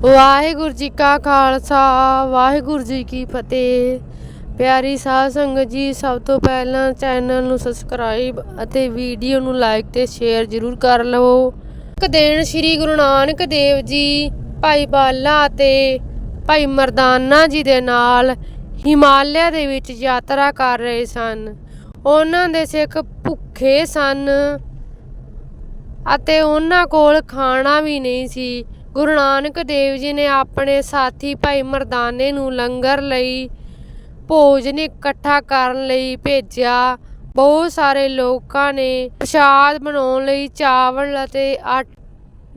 ਵਾਹਿਗੁਰੂ ਜੀ ਕਾ ਖਾਲਸਾ, ਵਾਹਿਗੁਰੂ ਜੀ ਕੀ ਫਤਿਹ। ਪਿਆਰੀ ਸਾਧ ਸੰਗਤ ਜੀ, ਸਭ ਤੋਂ ਪਹਿਲਾਂ ਚੈਨਲ ਨੂੰ ਸਬਸਕ੍ਰਾਈਬ ਅਤੇ ਵੀਡੀਓ ਨੂੰ ਲਾਈਕ ਤੇ ਸ਼ੇਅਰ ਜ਼ਰੂਰ ਕਰ ਲਵੋ। ਇੱਕ ਦਿਨ ਸ੍ਰੀ ਗੁਰੂ ਨਾਨਕ ਦੇਵ ਜੀ, ਭਾਈ ਬਾਲਾ ਅਤੇ ਭਾਈ ਮਰਦਾਨਾ ਜੀ ਦੇ ਨਾਲ ਹਿਮਾਲਿਆ ਦੇ ਵਿੱਚ ਯਾਤਰਾ ਕਰ ਰਹੇ ਸਨ। ਉਹਨਾਂ ਦੇ ਸਿੱਖ ਭੁੱਖੇ ਸਨ ਅਤੇ ਉਹਨਾਂ ਕੋਲ ਖਾਣਾ ਵੀ ਨਹੀਂ ਸੀ। ਗੁਰੂ ਨਾਨਕ ਦੇਵ ਜੀ ਨੇ ਆਪਣੇ ਸਾਥੀ ਭਾਈ ਮਰਦਾਨੇ ਨੂੰ ਲੰਗਰ ਲਈ ਭੋਜਨ ਇਕੱਠਾ ਕਰਨ ਲਈ ਭੇਜਿਆ। ਬਹੁਤ ਸਾਰੇ ਲੋਕਾਂ ਨੇ ਪ੍ਰਸ਼ਾਦ ਬਣਾਉਣ ਲਈ ਚਾਵਲ ਅਤੇ ਆਟ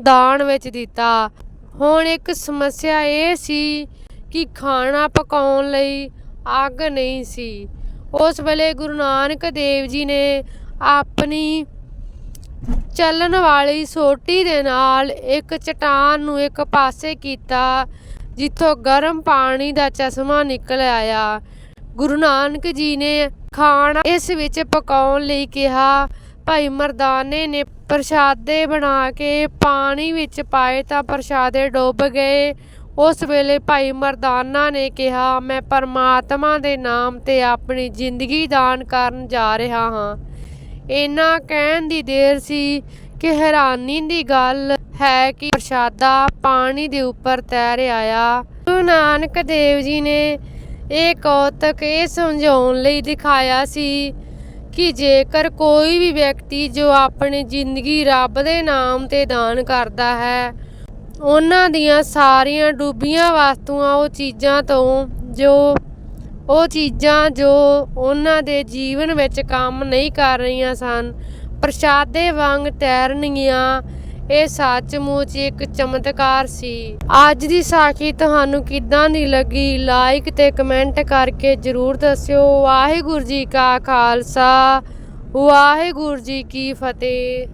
ਦਾਨ ਵਿੱਚ ਦਿੱਤਾ। ਹੁਣ ਇੱਕ ਸਮੱਸਿਆ ਇਹ ਸੀ ਕਿ ਖਾਣਾ ਪਕਾਉਣ ਲਈ ਅੱਗ ਨਹੀਂ ਸੀ। ਉਸ ਵੇਲੇ ਗੁਰੂ ਨਾਨਕ ਦੇਵ ਜੀ ਨੇ ਆਪਣੀ ਚੱਲਣ ਵਾਲੀ ਸੋਟੀ ਦੇ ਨਾਲ ਇੱਕ ਚਟਾਨ ਨੂੰ ਇੱਕ ਪਾਸੇ ਕੀਤਾ, ਜਿੱਥੋਂ ਗਰਮ ਪਾਣੀ ਦਾ ਚਸ਼ਮਾ ਨਿਕਲ ਆਇਆ। ਗੁਰੂ ਨਾਨਕ ਜੀ ਨੇ ਖਾਣਾ ਇਸ ਵਿੱਚ ਪਕਾਉਣ ਲਈ ਕਿਹਾ। ਭਾਈ ਮਰਦਾਨੇ ਨੇ ਪ੍ਰਸ਼ਾਦੇ ਬਣਾ ਕੇ ਪਾਣੀ ਵਿੱਚ ਪਾਏ ਤਾਂ ਪ੍ਰਸ਼ਾਦੇ ਡੁੱਬ ਗਏ। ਉਸ ਵੇਲੇ ਭਾਈ ਮਰਦਾਨਾ ਨੇ ਕਿਹਾ, ਮੈਂ ਪਰਮਾਤਮਾ ਦੇ ਨਾਮ ਤੇ ਆਪਣੀ ਜ਼ਿੰਦਗੀ ਦਾਨ ਕਰਨ ਜਾ ਰਿਹਾ ਹਾਂ। ਇੰਨਾ ਕਹਿਣ ਦੀ ਦੇਰ ਸੀ ਕਿ ਹੈਰਾਨੀ ਦੀ ਗੱਲ ਹੈ ਕਿ ਪ੍ਰਸ਼ਾਦਾ ਪਾਣੀ ਦੇ ਉੱਪਰ ਤੈਰ ਆਇਆ। ਗੁਰੂ ਨਾਨਕ ਦੇਵ ਜੀ ਨੇ ਇਹ ਕੌਤਕ ਇਹ ਸਮਝਾਉਣ ਲਈ ਦਿਖਾਇਆ ਸੀ ਕਿ ਜੇਕਰ ਕੋਈ ਵੀ ਵਿਅਕਤੀ ਜੋ ਆਪਣੀ ਜ਼ਿੰਦਗੀ ਰੱਬ ਦੇ ਨਾਮ ਤੇ ਦਾਨ ਕਰਦਾ ਹੈ, ਉਹਨਾਂ ਦੀਆਂ ਸਾਰੀਆਂ ਡੁੱਬੀਆਂ ਵਸਤੂਆਂ ਉਹ ਚੀਜ਼ਾਂ ਤੋਂ ਜੋ ਉਹ ਚੀਜ਼ਾਂ ਜੋ ਉਹਨਾਂ ਦੇ ਜੀਵਨ ਵਿੱਚ ਕੰਮ ਨਹੀਂ ਕਰ ਰਹੀਆਂ ਸਨ। ਪ੍ਰਸ਼ਾਦੇ ਵਾਂਗ ਤੈਰਨਗੀਆਂ, ਇਹ ਸੱਚਮੁੱਚ ਇੱਕ ਚਮਤਕਾਰ ਸੀ। ਅੱਜ ਦੀ ਸਾਖੀ ਤੁਹਾਨੂੰ ਕਿੱਦਾਂ ਦੀ ਲੱਗੀ? ਲਾਈਕ ਤੇ ਕਮੈਂਟ ਕਰਕੇ ਜਰੂਰ ਦੱਸਿਓ। ਵਾਹਿਗੁਰੂ ਜੀ ਕਾ ਖਾਲਸਾ, ਵਾਹਿਗੁਰੂ ਜੀ ਕੀ ਫਤਿਹ।